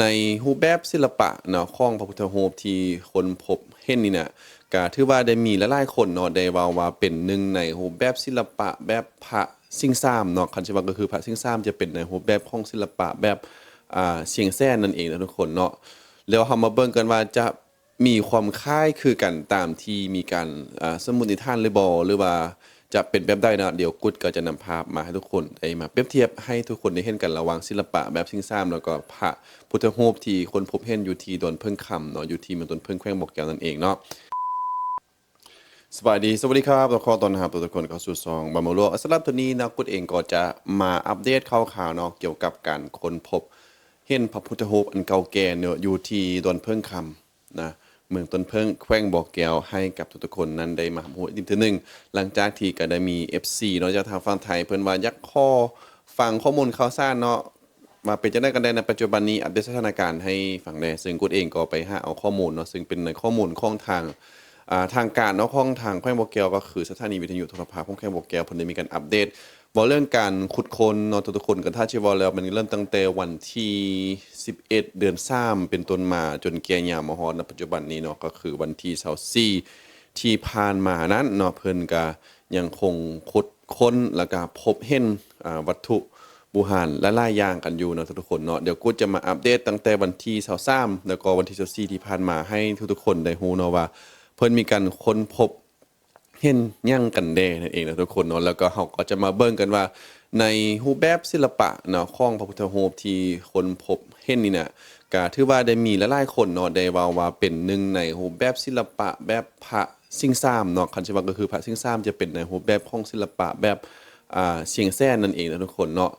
ในรูปแบบศิลปะเนาะของพระพุทธรูปที่คนพบเห็นนี่เน่ะก็ถือว่าได้มีหลายๆคนเนาะได้ว้าว่าเป็นหนึ่งในรูปแบบศิลปะแบบพระสิ่งสามเนาะคันสิว่าก็คือพระสิ่งสามจะเป็นในรูปแบบของศิลปะแบบอ่าเสียงแซ่นนั่นเองนะทุกคนเนาะแล้วเฮามาเบิ่งกันว่าจะมีความคล้ายคือกันตามที่มีการอ่าสมมุติฐานหรือบ่หรือว่า จะเป็นแบบใดเนะเดี๋ยวกุดก็จะนำภาพมาให้ทุกคนได้มาเปรียบเทียบให้ทุกคนได้เห็นกันระหว่างศิลปะแบบสิงสามแล้วก็พระพุทธรูปที่คนพบเห็นอยู่ที่ดอนเพิ่งคำเนาะอยู่ที่เมืองดอนเพิ่งแขวงบอกแก้วนั่นเองเนาะสวัสดี สวัสดีครับขอต้อนรับทุกคนเข้าสู่ซองบามโลสำหรับตัวนี้นักกุดเองก็จะมาอัปเดตข่าวข่าวๆเนาะเกี่ยวกับการค้นพบ เห็นพระพุทธรูปอันเก่าแก่เนาะอยู่ที่ดอนเพิ่งคำนะ เมืองต้นเพิ่งแขวงบอกแก้วให้กับทุกๆคนนั้นได้มาหัวดิมทีหนึ่งหลังจากที่ก็ได้มี FC เนาะจากทางฝั่งไทยเพิ่นว่ายักข้อฟังข้อมูลข่าวสารเนาะมาเป็นจะได้กันได้ในปัจจุบันนี้อัปเดตสถานการณ์ให้ฝั่งแดซึ่งกูเองก็ไปหาเอาข้อมูลเนาะซึ่งเป็นในข้อมูลของทางอ่าทางการเนาะของทางแขวงบอกแก้วก็คือสถานีวิทยุโทรภาพของแขวงบอกแก้วเพิ่นได้มีการอัปเดต บอกเรื่องการขุดค้นเนาะทุกคนกันถ้าชีวอลแล้ว มันเริ่มตั้งแต่วันที่ 11 เดือน3เป็นต้นมาจนแก่ยามมาฮอดณปัจจุบันนี้เนาะก็คือวันที่24ที่ผ่านมานั้นเนาะเพิ่นก็ยังคงขุดค้นแล้วก็พบเห็นวัตถุบูหานและล่ายยางกันอยู่นาะทุกคนเนาะเดี๋ยวกูจะมาอัปเดตตั้งแต่วันที่23แล้วก็วันที่24ที่ผ่านมาให้ทุกๆคนได้ฮู้เนาะว่า เพิ่นมีการค้นพบ เห็นยั่งกันแดนั่นเองนะทุกคนเนาะแล้วก็เฮาก็จะมาเบิ่งกันว่า ในรูปแบบศิลปะเนาะของพระพุทธรูปที่คนพบเห็นนี่น่ะก็ถือว่าได้มีหลายๆคนเนาะได้ว้าว่าเป็นหนึ่งในรูปแบบศิลปะแบบพระสิงสามเนาะคันสิว่าก็คือพระสิงสามจะเป็นในรูปแบบของศิลปะแบบอ่าเสียงแซ่นนั่นเองนะทุกคนเนาะ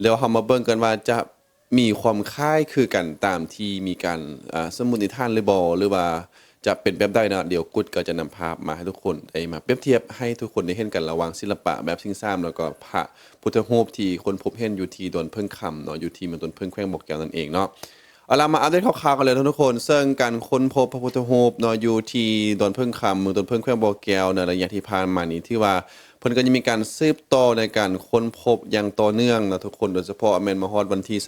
แล้วเรามาเบิ่งกันว่าจะมีความคล้ายคือกันตามที่มีการอ่าสมมุติฐานหรือบ่หรือว่า จะเป็นแบบใดเนะเดี๋ยวกุดก็จะนำภาพมาให้ทุกคนได้มาเปรียบเทียบให้ทุกคนได้เห็นกันระหว่างศิลปะแบบสิงสามแล้วก็พระพุทธรูปที่คนพบเห็นอยู่ที่ดอนเพิ่งคำเนาะอยู่ที่มืองดอนเพิ่งแขวงบอกแก้วนั่นเองเนาะเอาละมาอัปเดตข่าวๆกันเลยทุกคนเซึ่งการค้นพบพระพุทธรูปเนาะอยู่ที่ดอนเพิ่งคำเมืองดอนเพิ่งแขวงบ่อแก้วในระยะที่ผ่านมานี้ที่ว่าเพิ่นก็จะมีการสืบต่อในการค้นพบอย่างต่อเนื่องนะทุกคนโดยเฉพาะแมนมาฮอดวันที่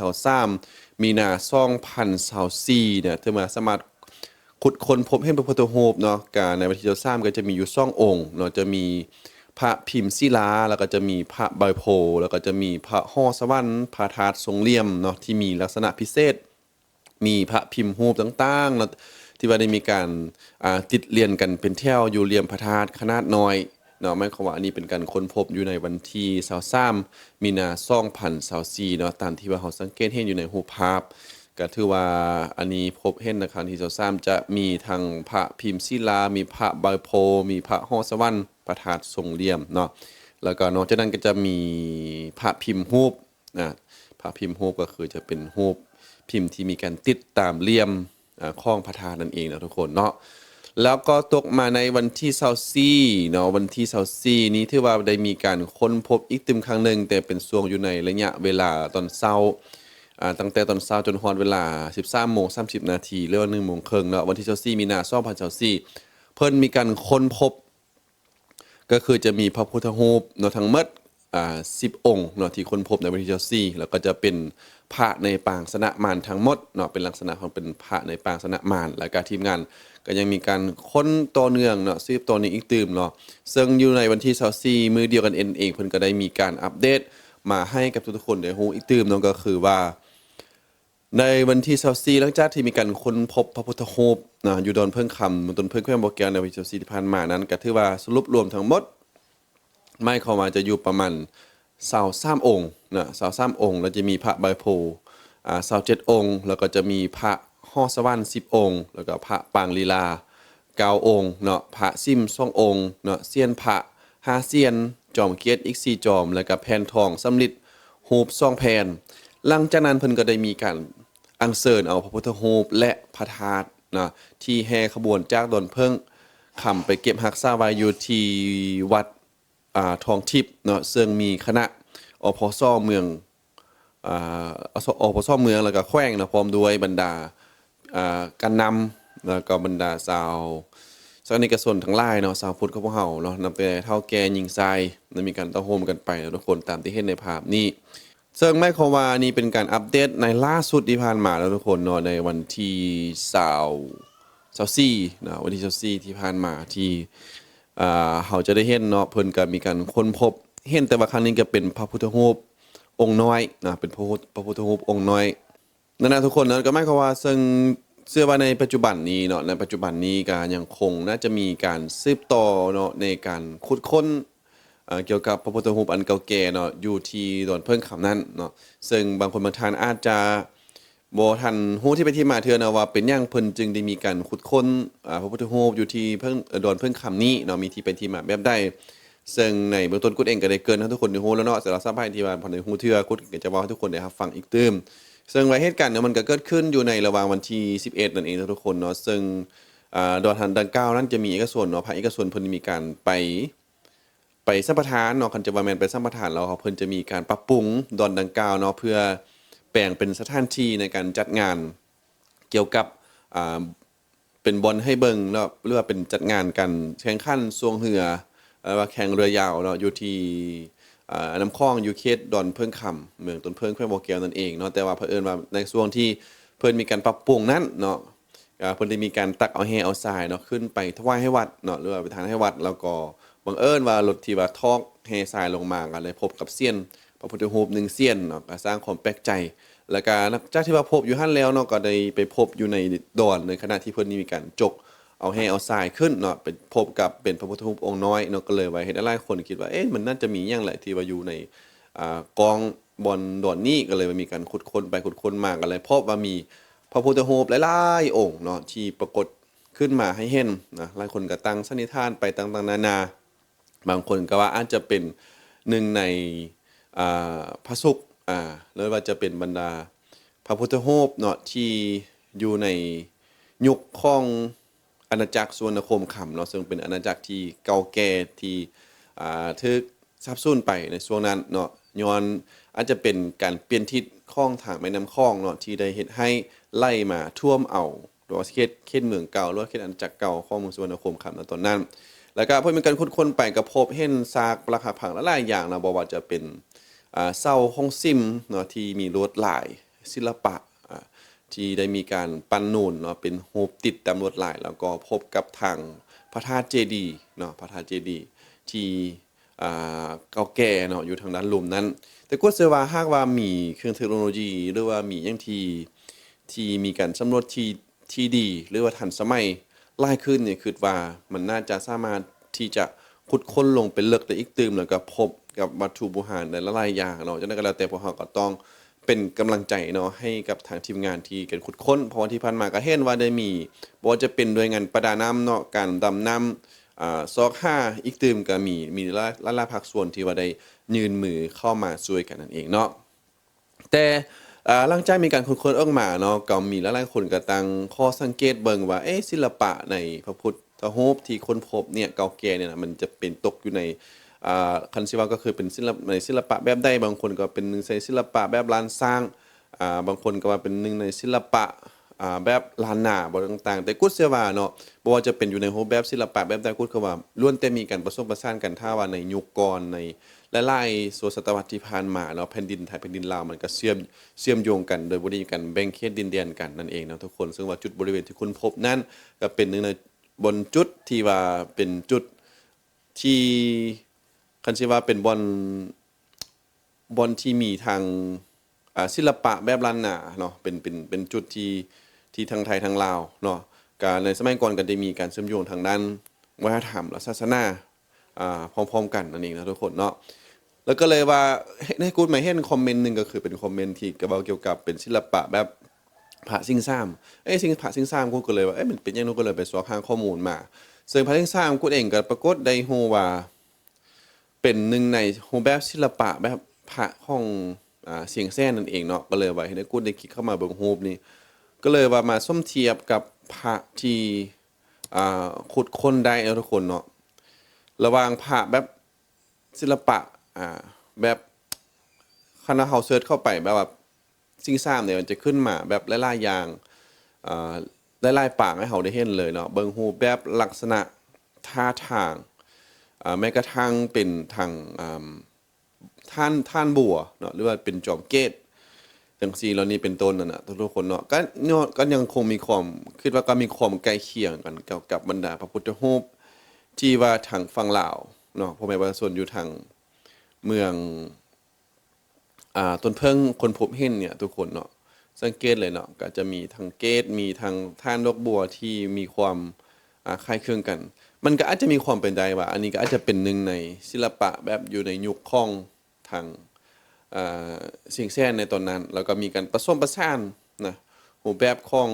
23มีนา2024เนี่ยที่มาสามารถ ขุดคนพบเห็นพระพุทธรูปเนาะกาในวันที่เราสร้างก็จะมีอยู่สององค์เนาะจะมีพระพิมพ์ศิลาแล้วก็จะมีพระใบโพแล้วก็จะมีพระห่อสวรรค์พระธาตุทรงเหลี่ยมเนาะที่มีลักษณะพิเศษ มีพระพิมพ์รูปต่างๆเนาะที่ว่าได้มีการอ่าติดเรียนกันเป็นแถวอยู่เหลี่ยมพระธาตุขนาดน้อยเนาะหมายความว่าอันนี้เป็นการค้นพบอยู่ในวันที่23มีนา2024เนาะตามที่ว่าเราสังเกตเห็นอยู่ในรูปภาพ ก็ถือว่าอันนี้พบเห็นนะครับที่เราสร้างจะมีทางพระพิมพ์ศิลา มีพระใบโพ มีพระหอสวรรค์พระธาตุทรงเลี่ยมเนาะแล้วก็นอกจากนั้นก็จะมีพระพิมพ์รูปนะพระพิมพ์รูปก็คือจะเป็นรูปพิมพ์ที่มีการติดตามเลี่ยมข้องพระธาตุนั่นเองนะทุกคนเนาะแล้วก็ตกมาในวันที่24เนาะวันที่24นี้ถือว่าได้มีการค้นพบอีกตึมครั้งหนึ่งแต่เป็นช่วงอยู่ในระยะเวลาตอนเช้า ตั้งแต่ตอนเช้าจนฮอดเวลา 13โมง30 นาทีหรือว่า1โมงครึ่งเนาะวันที่24มีนา2024เซาซีเพิ่นมีการค้นพบ ก็คือจะมีพระพุทธรูปเนาะทั้งหมดอ่า10องค์เนาะที่ค้นพบในวันที่24แล้วก็จะเป็นพระในปางสนะมารทั้งหมดเนาะเป็นลักษณะของเป็นพระในปางสนะมารแล้วก็ทีมงานก็ยังมีการค้นต่อเนื่องเนาะสืบต่อนี้อีกตื่มเนาะซึ่งอยู่ในวันที่24มือเดียวกันเองเองเพิ่นก็ได้มีการอัปเดตมาให้กับทุกๆคนได้รู้อีกตื่มเนาะก็คือว่า ในวันที่24หลังจากที่มีการค้นพบพระพุทธรูปนะอยู่ดอนเพิ่งคำบนต้นเพิ่งแขวงบ่อแก้วในวันที่24ที่ผ่านมานั้นก็ถือว่าสรุปรวมทั้งหมด ไม่เข้ามาจะอยู่ประมาณ23องค์นะ23องค์ แล้วจะมีพระใบโพธิ์อ่า27องค์ แล้วก็จะมีพระห่อสวรรค์10องค์ แล้วก็พระปางลีลา9องค์เนาะพระซิม2ององค์เนาะเซียนพระห้าเซียน จอมเกียรติอีก4จอม แล้วก็แผ่นทองสำริดรูปสองแผ่นหลังจากนั้นเพิ่นก็ได้มีการ อัญเชิญเอาพระพุทธรูปและพระธาตุนะที่แห่ขบวนจากดอนเพิ่งคำไปเก็บรักษาไว้อยู่ที่วัดอ่าทองทิพย์เนาะซึ่งมีคณะอพสเมืองอ่าอพสเมืองแล้วก็แขวงนะพร้อมด้วยบรรดาอ่าการนำแล้วก็บรรดาสาวสนิกชนทั้งหลายเนาะสาวพุทธของพวกเฮาเนาะนำไปเท่าแกยิงทรายแล้วมีการต้าโฮมกันไปนะทุกคนตามที่เห็นในภาพนี้ ซึ่งแม่คาวานี่เป็นการอัปเดตในล่าสุดที่ผ่านมาแล้วทุกคนเนาะในวันที่20 24นะวันที่24ที่ผ่านมาที่อ่าเราจะได้เห็นเนาะเพิ่นก็มีการค้นพบ เห็นแต่ว่าครั้งนี้ก็เป็นพระพุทธรูปองค์น้อยนะเป็นพระพุทธพระพุทธรูปองค์น้อยนั่นนะทุกคนเนาะก็หมายความว่าซึ่งเชื่อว่าในปัจจุบันนี้เนาะในปัจจุบันนี้ก็ยังคงน่าจะมีการสืบต่อเนาะในการขุดค้น เกี่ยวกับพระพุทธรูปอันเก่าแก่เนาะอยู่ที่ดอนเพิ่งคำนั้นเนาะซึ่งบางคนบางท่านอาจจะบ่ทันฮู้ที่ไปที่มาเทื่อนะว่าเป็นหยังเพิ่นจึงได้มีการขุดค้นพระพุทธรูปอยู่ที่เพิ่งดอนเพิ่งคำนี้เนาะมีที่ไปที่มาแบบใดซึ่งในเบื้องต้นกุดเองก็ได้เกินให้ทุกคนได้รู้แล้วเนาะสำหรับสภาพที่ว่าพอในฮู้เทื่อกุดก็จะบอกให้ทุกคนได้รับฟังอีกเติมซึ่งรายเหตุการณ์เนี่ยมันก็เกิดขึ้นอยู่ในระหว่างวันที่ 11 นั่นเองทุกคนเนาะซึ่งอ่าดอนทันดังเก้านั้นจะมีเอกชนเนาะภาคเอกชนเพิ่นมีการไป ไปสัมปทานเนาะคันจะว่าแม่นไปสัมปทานแล้วเขาเพิ่นจะมีการปรับปรุงดอนดังกล่าวเนาะเพื่อแปลงเป็นสถานที่ในการจัดงานเกี่ยวกับอ่าเป็นบอลให้เบิงเนาะหรือว่าเป็นจัดงานกันแข่งขันสวงเรือเอ่อว่าแข่งเรือยาวเนาะอยู่ที่อ่าน้ำคลองอยู่เขตดอนเพิ่งคำเมืองต้นเพิ่งแควบ่อแก้วนั่นเองเนาะแต่ว่าเผอิญว่าในช่วงที่เพิ่นมีการปรับปรุงนั้นเนาะอ่าเพิ่นได้มีการตักเอาแฮเอาทรายเนาะขึ้นไปถวายให้วัดเนาะหรือว่าไปทานให้วัดแล้วก็ บังเอิญว่ารถที่ว่าทอกแฮทรายลงมาก็เลยพบกับเสี้ยนพระพุทธรูปหนึ่งเสี้ยนเนาะก็สร้างความแปลกใจ แล้วก็หลังจากที่ว่าพบอยู่หั่นแล้วเนาะก็ได้ไปพบอยู่ในดอนในขณะที่เพิ่นนี่มีการจกเอาแฮเอาทรายขึ้นเนาะเป็นพบกับเป็นพระพุทธรูปองค์น้อยเนาะก็เลยไว่าเห็นหลายคนคิดว่าเอ๊ะมันน่าจะมีอย่างไรที่ว่าอยู่ในอ่ากองบอลดอนนี่ก็เลยมีการขุดค้นไปขุดค้นมากันเลยพบว่ามีพระพุทธรูปหลายๆองค์เนาะที่ปรากฏขึ้นมาให้เห็นนะหลายคนก็ตั้งสันนิษฐานไปต่างๆนานา บางคนก็ว่าอาจจะเป็นหนึ่งในพระสุกร์อ่าหรือว่าจะเป็นบรรดาพระพุทธรูปเนาะที่อยู่ในยุคของอาณาจักรสุวรรณคมคำเนาะซึ่งเป็นอาณาจักรที่เก่าแก่ที่อ่าทึกซับซ้อนไปในช่วงนั้นเนาะย้อนอาจจะเป็นการเปลี่ยนทิศข้องทางแม่น้ำคลองเนาะที่ได้เฮ็ดให้ไล่มาท่วมเอาหรือว่าเขตเขตเมืองเก่าหรือาเขตอาณาจักรเก่าของเมืองสุวรรณคมคำในตอนนั้นแล้วก็เพิ่นมีการค้นค้นไปก็พบเห็นซากปรักหักพังหลายอย่างนะบ่ว่าจะเป็นอ่าเสาห้องซิมเนาะที่มีลวดลายศิลปะที่ได้มีการปั้นนูนเนาะเป็นรูติดตามลวดลาย แล้วก็พบกับทางพระธาตุเจดีเนาะพระธาตุเจดีที่เก่าแก่เนาะอยู่ทางด้านลุมนั้น แต่ก็เชื่อว่าหากว่ามีเครื่องเทคโนโลยีหรือว่ามีหยังที่ที่มีการสำรวจที่ที่ดี หรือว่าทันสมัย หลายขึ้นเนี่ยคือว่ามันน่าจะสามารถที่จะขุดค้นลงเป็นเลิกแต่อีกตืมแล้วก็พบกับวัตถุโบราณในละลายอย่างเนาะฉะนั้นก็แล้วแต่พวกเราก็ต้องเป็นกำลังใจเนาะให้กับทางทีมงานที่กันขุดค้นเพราะที่ผ่านมาก็เห็นว่าได้มีบ่ว่าจะเป็นโดยงานประดาน้ำเนาะการดำน้ำอ่าซอกห้าอีกตืมก็มีมีลายหลายภาคส่วนที่ว่าได้ยืนมือเข้ามาช่วยกันนั่นเองเนาะแต่ อ่าหลังจากมีการค้นค้นออกมาเนาะก็มีหลายๆคนก็ตั้งข้อสังเกตเบิ่งว่าเอ๊ะศิลปะในพระพุทธรูปที่ค้นพบเนี่ยเก่าแก่เนี่ยนะมันจะเป็นตกอยู่ในอ่าคันสิว่าก็คือเป็นศิลปในศิลปะแบบใดบางคนก็เป็นหนึ่งในศิลปะแบบลานสร้างอ่าบางคนก็ว่าเป็นหนึ่งในศิลปะ แบบลานหน้าบ่ต่างๆ แต่กุศเสยว่าเนาะบ่ว่าจะเป็นอยู่ในรูปแบบศิลปะแบบใดกุศคือว่าล้วนแต่มีการผสมผสานกันถ้าว่าในยุคก่อนในและไล่ส่วนศตวรรษที่ผ่านมาเนาะแผ่นดินไทยแผ่นดินลาวมันก็เชื่อมเชื่อมโยงกัน โดยบ่ได้มีการแบ่งเขตดินแดนกันนั่นเองเนาะทุกคนซึ่งว่าจุดบริเวณที่คุณพบนั้นก็เป็นหนึ่งในบนจุดที่ว่าเป็นจุดที่คันสิว่าเป็นบอนบอนที่มีทางศิลปะแบบล้านนาเนาะเป็นเป็นเป็นจุดที่ ที่ทางไทยทางลาวเนาะก็ในสมัยก่อนก็ได้มีการเชื่อมโยงทางด้านวัฒนธรรมและศาสนาอ่าพร้อมๆ กันนั่นเองนะทุกคนเนาะแล้วก็เลยว่าในกูดหมายเห็นคอมเมนต์หนึ่งก็คือเป็นคอมเมนต์ที่กระเบาเกี่ยวกับเป็นศิลปะแบบพระซิงซ้ำเอ้ยซิงพระซิงซ้ำกูก็เลยว่าเอ้ยมันเป็นยังไงกูก็เลยไปสอบหาข้อมูลมาซึ่งพระซิงซ้ำกูเองก็ปรากฏได้ฮู้ว่า เป็นหนึ่งในรูปแบบศิลปะแบบพระของอ่าเสียงแซ่นนั่นเองเนาะก็เลยว่าให้ได้กูได้คลิกเข้ามาเบิ่งรูปนี้ ก็เลยว่ามาส้มเทียบกับพระที่ขุดคนได้เนาะทุกคนเนาะระหว่างภาพแบบศิลปะอ่าแบบคณะเฮาเซิร์ชเข้าไปแบบว่าซิ่งซ่ามเนี่ยมันจะขึ้นมาแบบหลายๆอย่างอ่าหลายๆปากให้เฮาได้เห็นเลยเนาะเบิ่งรูแบบลักษณะท่าทางอ่าแม้กระทั่งเป็นทางอ่าท่านท่านบัวเนาะหรือว่าเป็นจอมเกต จังซี่แล้วนี่เป็นต้นนั่นน่ะทุกๆคนเนาะก็เนาะก็ยังคงมีความคิดว่าก็มีความใกล้เคียงกันเกี่ยวกับบรรดาพระพุทธรูปที่ว่าทางฝั่งลาวเนาะพ่อแม่ประชาชนอยู่ทางเมืองอ่าต้นเพิ่งคนพบเห็นเนี่ยทุกคนเนาะสังเกตเลยเนาะก็จะมีทางเกตมีทางท่านดอกบัวที่มีความอ่าคล้ายคลึงกัน มันก็อาจจะมีความเป็นได้ว่า อันนี้ก็อาจจะเป็นหนึ่งในศิลปะแบบอยู่ในยุคของทาง สิ่งแซ่นในตอนนั้น แล้วก็มีการผสมประสานนะรูปแบบของ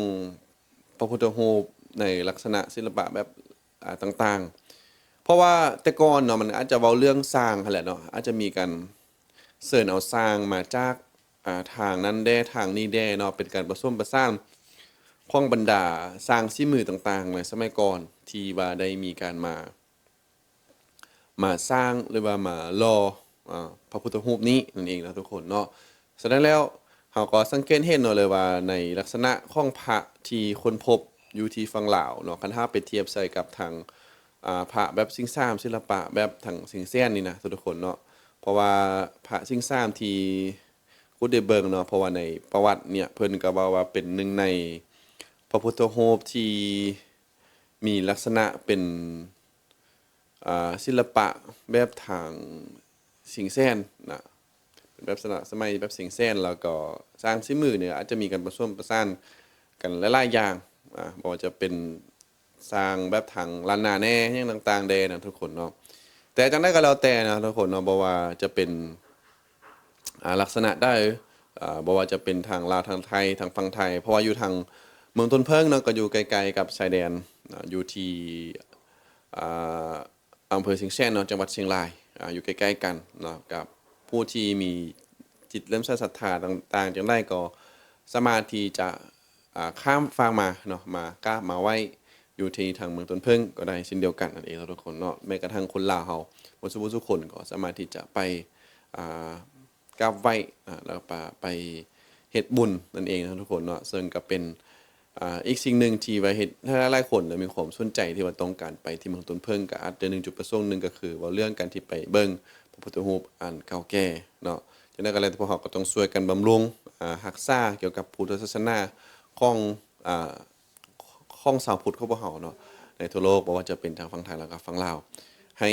พระพุทธรูปในลักษณะศิลปะแบบต่างๆ เพราะว่าแต่ก่อนเนาะมันอาจจะเว้าเรื่องสร้างหั่นแหละเนาะอาจจะมีการเสิร์นเอาสร้างมาจากาทางนั้นแด้ทางนี้แด้เนาะเป็นการผสมประสานของบรรดาสร้างฝีมือต่างๆในสมัยก่อนที่ว่าได้มีการมา มาสร้างหรือว่ามารอ พระพุทธรูปนี้นั่นเองนะทุกคนเนาะฉะนั้นแล้วเราก็สังเกตเห็นเนาะเลยว่าในลักษณะของพระที่คนพบอยู่ที่ฝั่งลาวเนาะคันถ้าไปเทียบใส่กับทางพระแบบสิงสามศิลปะแบบทางสิงแซ่นนี่นะทุกคนเนาะเพราะว่าพระสิงสามที่กูได้เบิ่งเนาะเพราะว่าในประวัติเนี่ยเพิ่นก็ว้าว่าเป็นหนึ่งในพระพุทธรูปที่มีลักษณะเป็นศิลปะแบบทาง สิงแซนนะเป็นแบบสนะสมัยแบบสิงแซนแล้วก็สร้างชิ้มือเนี่ยอาจจะมีการผสมประสานกันหลายๆอย่างอ่าบ่จะเป็นสร้างแบบทางลานนาแน่ยังต่างๆแดนะทุกคนเนาะแต่จังได้ก็แล้วแต่นะทุกคนเนาะบ่ว่าจะเป็นอ่าลักษณะได้อ่าบ่ว่าจะเป็นทางลาวทางไทยทางฝั่งไทย เพราะว่าอยู่ทางเมืองต้นเพิ่งเนาะก็อยู่ไกลๆกับชายแดนอยู่ที่อ่าอำเภอเชียงแสนเนาะจังหวัดเชียงราย อยู่ใกล้ๆกันเนาะกับผู้ที่มีจิตเริ่มใส่ศรัทธาต่างๆจังได้ก็สมารถที่จะข้ามฟางมาเนาะมากรามาไหวอยู่ที่ทางเมืองต้นเพิ่งก็ได้เช่นเดียวกันนั่นเองทุกคนเนาะแม้กระทั่งคนลาวเฮาบนสุบุทุคนก็สามารถที่จะไปอ่ากราบไหว้แล้วไปไปเฮ็ดบุญนั่นเองนะทุกคนเนาะซึ่งก็เป็น อ่าอีกสิ่งหนึ่งที่ว่าเห็นถ้าหลายคนนี่มีความสนใจที่ว่าต้องการไปที่เมืองต้นเพิ่งก็อาจจะหนึ่งจุดประสงค์หนึ่งก็คือ ว่าเรื่องการที่ไปเบิ่งพระพุทธรูปอันเก่าแก่เนาะฉะนั้นก็เลยพวกเราก็ต้องช่วยกันบำรุงอ่ารักษาเกี่ยวกับพุทธศาสนาของอ่าของชาวพุทธของพวกเราเนาะในทั่วโลกบ่ว่าจะเป็นทางฝั่งไทยแล้วก็ฝั่งลาวให้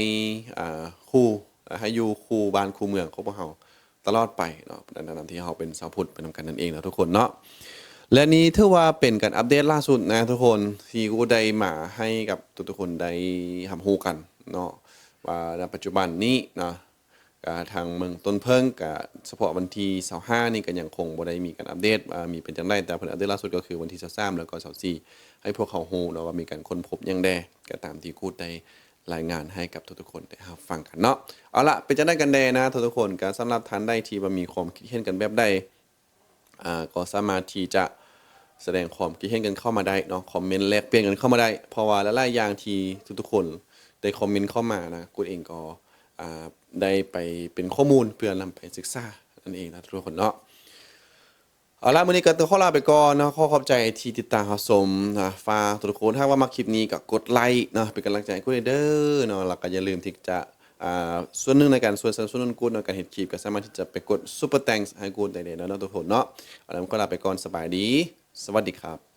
อ่าคู่ให้อยู่คู่บ้านคู่เมืองของพวกเราตลอดไปเนาะในฐานะที่เราเป็นชาวพุทธเป็นนำกันนั่นเองนะทุกคนเนาะ และนี้ถือว่าเป็นการอัปเดตล่าสุดนะทุกคนที่กูได้มาให้กับทุกๆคนได้ทำฮู้กันเนาะว่าในปัจจุบันนี้เนาะก็ทางเมืองต้นเพิ่งกับเฉพาะวันที่25นี่ก็ยังคงบ่ได้มีการอัปเดตมีเป็นจังไดแต่ผลอัปเดตล่าสุดก็คือวันที่23แล้วก็24ให้พวกเขาฮู้เนาะว่ามีการค้นพบยังแดก็ตามที่กูได้รายงานให้กับทุกๆคนได้รับฟังกันเนาะเอาละเป็นจังไดกันแดนะทุกๆคนก็สำหรับท่านใดที่ว่ามีความคิดเห็นกันแบบใดอ่าก็สามารถที่จะ แสดงความคิดเห็นกันเข้ามาได้เนาะคอมเมนต์แลกเปลี่ยนกันเข้ามาได้ เพราะว่าหลายๆอย่างที่ทุกๆคนได้คอมเมนต์เข้ามานะกูเองก็ได้ไปเป็นข้อมูลเพื่อนำไปศึกษานั่นเองนะทุกคนเนาะเอาละมื้อนี้ก็ต้องขอลาไปก่อนนะขอขอบใจที่ติดตามรับชมนะฝากทุกคนถ้าว่ามาคลิปนี้ก็กดไลค์เนาะเป็นกำลังใจให้กูเด้อเนาะแล้วก็อย่าลืมที่จะอ่าส่วนหนึ่งในการส่วนสนับสนุนกูในการเห็นคลิปก็สามารถที่จะไปกด Super Thanks ให้กูได้เลยนะทุกคนเนาะเอาละผมก็ลาไปก่อนสบายดี สวัสดีครับ